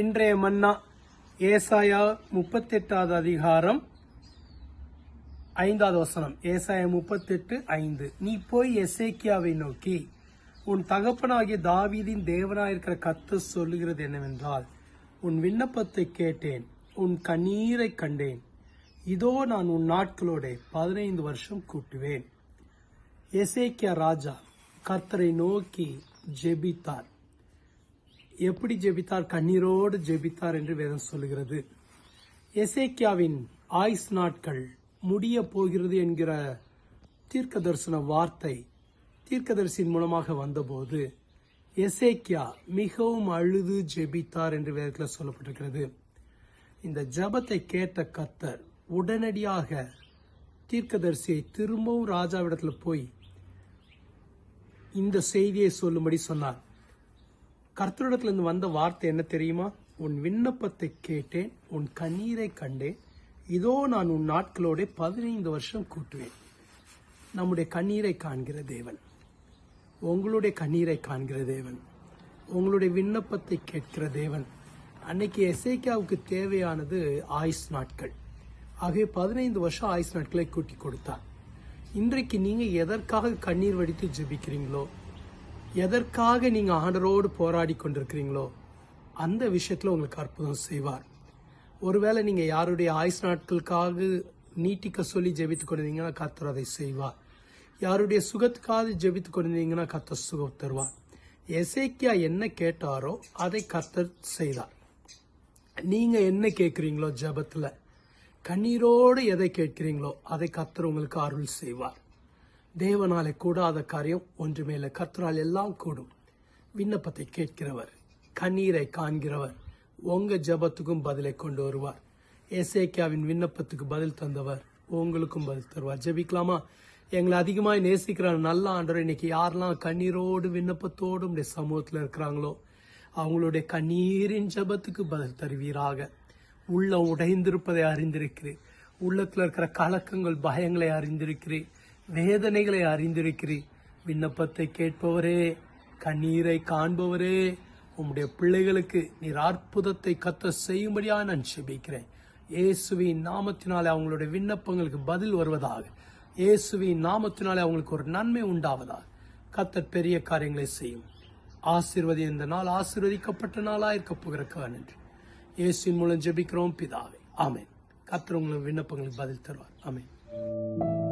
இன்றைய மன்னா ஏசாயா முப்பத்தெட்டாவது அதிகாரம் ஐந்தாவது வசனம். ஏசாயா முப்பத்தெட்டு ஐந்து. நீ போய் எசேக்கியாவை நோக்கி உன் தகப்பனாகிய தாவீதின் தேவனாயிருக்கிற கத்து சொல்லுகிறது என்னவென்றால் உன் விண்ணப்பத்தை கேட்டேன் உன் கண்ணீரை கண்டேன். இதோ நான் உன் நாட்களோட பதினைந்து வருஷம் கூட்டுவேன். எசேக்கியா ராஜா கர்த்தரை நோக்கி ஜெபித்தார். எப்படி ஜெபித்தார்? கண்ணீரோடு ஜெபித்தார் என்று வேதம் சொல்லுகிறது. எசேக்கியாவின் ஆயுஸ் நாட்கள் முடிய போகிறது என்கிற தீர்க்க தரிசன வார்த்தை தீர்க்கதரிசியின் மூலமாக வந்தபோது எசேக்கியா மிகவும் அழுது ஜெபித்தார் என்று வேதத்தில் சொல்லப்பட்டிருக்கிறது. இந்த ஜபத்தை கேட்ட கத்தர் உடனடியாக தீர்க்கதரிசியை திரும்பவும் ராஜாவிடத்தில் போய் இந்த செய்தியை சொல்லும்படி சொன்னார். கர்த்தரிடத்துல இருந்து வந்த வார்த்தை என்ன தெரியுமா? உன் விண்ணப்பத்தை கேட்டேன் உன் கண்ணீரை கண்டேன். இதோ நான் உன் நாட்களோட பதினைந்து வருஷம் கூட்டுவேன். நம்முடைய கண்ணீரை காண்கிற தேவன். உங்களுடைய கண்ணீரை காண்கிற தேவன். உங்களுடைய விண்ணப்பத்தை கேட்கிற தேவன். அன்னைக்கு எசேக்கியாவுக்கு தேவையானது ஆயுஸ் நாட்கள். ஆகவே பதினைந்து வருஷம் ஆயுஸ் நாட்களை கூட்டி கொடுத்தார். இன்றைக்கு நீங்க எதற்காக கண்ணீர் வடித்து ஜெபிக்கிறீங்களோ எதற்காக நீங்க ஆண்டரோடு போராடி கொண்டிருக்கிறீங்களோ அந்த விஷயத்துல உங்களுக்கு அற்புதம் செய்வார். ஒருவேளை நீங்க யாருடைய ஆயுஸ் நாட்களுக்காக நீட்டிக்க சொல்லி ஜெபித்துக் கொண்டிருந்தீங்கன்னா கர்த்தர் அதை செய்வார். யாருடைய சுகத்துக்காக ஜெபித்துக் கொண்டிருந்தீங்கன்னா கர்த்தர் சுகம் தருவார். எசேக்கியா என்ன கேட்டாரோ அதை கர்த்தர் செய்தார். நீங்க என்ன கேட்குறீங்களோ ஜெபத்துல கண்ணீரோடு எதை கேட்கிறீங்களோ அதை கர்த்தர் உங்களுக்கு அருள் செய்வார். தேவனாலே கூடாத காரியம் ஒன்றுமேல கர்த்தரால் எல்லாம் கூடும். விண்ணப்பத்தை கேட்கிறவர் கண்ணீரை காண்கிறவர் உங்க ஜெபத்துக்கும் பதிலை கொண்டு வருவார். ஏசேக்கியாவின் விண்ணப்பத்துக்கு பதில் தந்தவர் உங்களுக்கும் பதில் தருவார். ஜெபிக்கலாமா? எங்களை அதிகமாக நேசிக்கிற நல்ல ஆண்டவர் இன்னைக்கு யாரெல்லாம் கண்ணீரோடு விண்ணப்பத்தோடு உடைய சமூகத்தில் இருக்கிறாங்களோ அவங்களுடைய கண்ணீரின் ஜெபத்துக்கு பதில் தருவீராக. உள்ளம் உடைந்திருப்பதை அறிந்திருக்கிறேன். உள்ளத்தில் இருக்கிற கலக்கங்கள் பயங்களை அறிந்திருக்கிறேன். வேதனைகளை அறிந்திருக்கிறீர். விண்ணப்பத்தை கேட்பவரே கண்ணீரை காண்பவரே உம்முடைய பிள்ளைகளுக்கு நீர் அற்புதத்தை கத்த செய்யும்படியா நான் செபிக்கிறேன் இயேசுவின் நாமத்தினாலே அவங்களுடைய விண்ணப்பங்களுக்கு பதில் வருவதாக. இயேசுவின் நாமத்தினாலே அவங்களுக்கு ஒரு நன்மை உண்டாவதாக. கத்தர் பெரிய காரியங்களை செய்யும். ஆசிர்வதி இந்த நாள் ஆசிர்வதிக்கப்பட்ட நாளாக இருக்க போகிறக்காக நன்றி. இயேசுவின் மூலம் ஜெபிக்கிறோம் பிதாவே. ஆமேன். கத்தர் உங்களுக்கு விண்ணப்பங்களுக்கு பதில் தருவார். ஆமேன்.